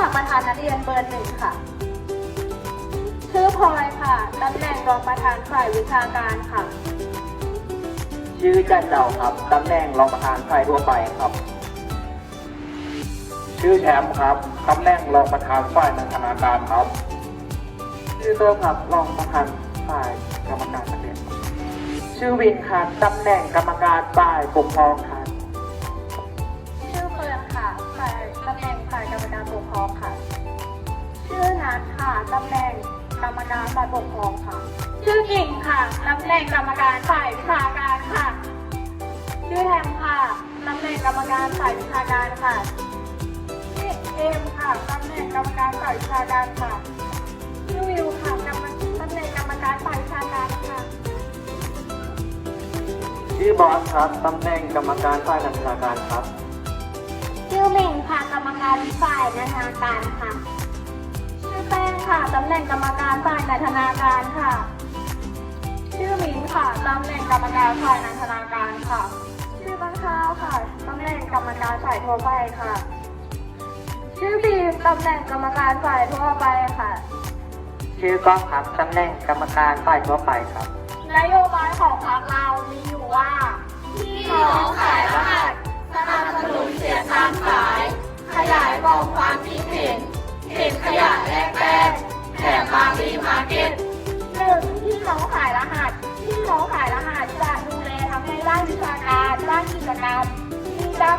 มัครประธานนักเรียนเบอร์หนึ่งค่ะ ชื่อพลอยค่ะตำแหน่งรองประธานฝ่ายวิชาการค่ะ ชื่อจันเจ้าครับตำแหน่งรองประธานฝ่ายทั่วไปครับ ชื่อแชมป์ครับตำแหน่งรองประธานฝ่ายนันทนาการครับ ชื่อโต้ครับรองประธานฝ่ายกรรมการนักเรียนครับชื่อวินครับตำแหน่งกรรมการฝ่ายปกครองครับ ตำแหน่งกรรมการฝ่ายปกครองค่ะ ชื่อกิ่งค่ะตำแหน่งกรรมการฝ่ายวิชาการค่ะ ชื่อแทมค่ะตำแหน่งกรรมการฝ่ายวิชาการค่ะ ชื่อเอมค่ะตำแหน่งกรรมการฝ่ายวิชาการค่ะ ชื่อวิวค่ะกรรมตำแหน่งกรรมการฝ่ายวิชาการค่ะ ชื่อบอสครับตำแหน่งกรรมการฝ่ายนันทนาการครับ ชื่อเหม่งค่ะกรรมการฝ่ายนานาการค่ะชื่อ แป้งค่ะตำแหน่งกรรมการฝ่ายนันทนาการค่ะ ชื่อหมิงค่ะตำแหน่งกรรมการฝ่ายนันทนาการค่ะ ชื่อต้นข้าวค่ะตำแหน่งกรรมการฝ่ายทั่วไปค่ะ ชื่อบีมตำแหน่งกรรมการฝ่ายทั่วไปค่ะ ชื่อก้องครับตำแหน่งกรรมการฝ่ายทั่วไปครับ นโยบายของพรรคเรามีอยู่ว่าพี่น้องขายรหัสสนับสนุนเสียงตามสาย ขยายกองความ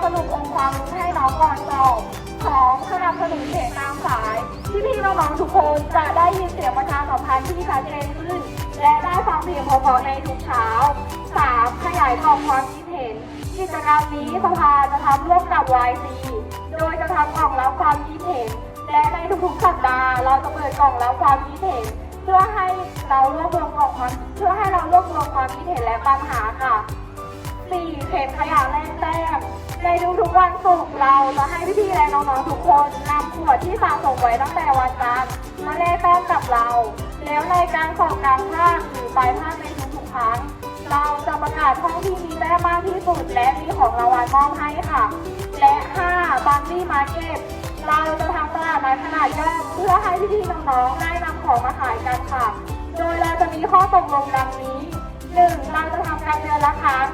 รสรุปองค์ความรู้ให้น้องก่อนสอบของสนับสนุนเสียงตามสาย ที่พี่น้องๆทุกคนจะได้ยินเสียงประชาสัมพันธ์ที่ชัดเจนขึ้น และได้ฟังเพลงพราะๆในทุกเช้า 3. ขยายกล่องความคิดเห็น กิจกรรมนี้สภาจะทำร่วมกับ YC โดยจะทำกล่องรับความคิดเห็น และในทุกๆสัปดาห์เราจะเปิดกล่องรับความคิดเห็นเพื่อให้เรารวบรวมกล่องความเพื่อให้เรารวบรวมความคิดเห็นและปัญหาค่ะ 4. เข็นขยะแลกแต้ม ในทุกๆวันศุกร์เราจะให้พี่ๆและน้องๆทุกคนนำขวดที่สะสมไว้ตั้งแต่วันจันทร์มาแลกแต้มกับเรา แล้วในการสอบกลางภาคหรือปลายภาคในทุกๆครั้งเราจะประกาศห้องที่มีแต้มมากที่สุดและมีของรางวัลมอบให้ค่ะ และ 5. บังดี้มาร์เก็ตเราจะทำตลาดนัดขนาดย่อมเพื่อให้พี่ๆน้องๆได้นำของมาขายกันค่ะ โดยเราจะมีข้อตกลงดังนี้หนึ่งเราจะทำการเดือนละครั้ง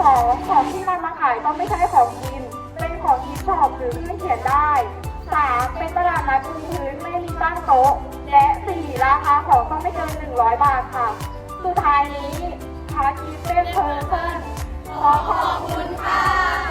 สองของที่นำมา ขายต้องไม่ใช่ของกิน เป็นของที่ชอบหรือเครื่องเขียนได้สามเป็นตลาดนัดพื้นพื้นไม่มีตั้งโต๊ะ และสี่ราคาของต้องไม่เกินหนึ่งร้อยบาทค่ะ สุดท้ายนี้พาคีเป็นเพอร์เซนขอขอบคุณค่ะ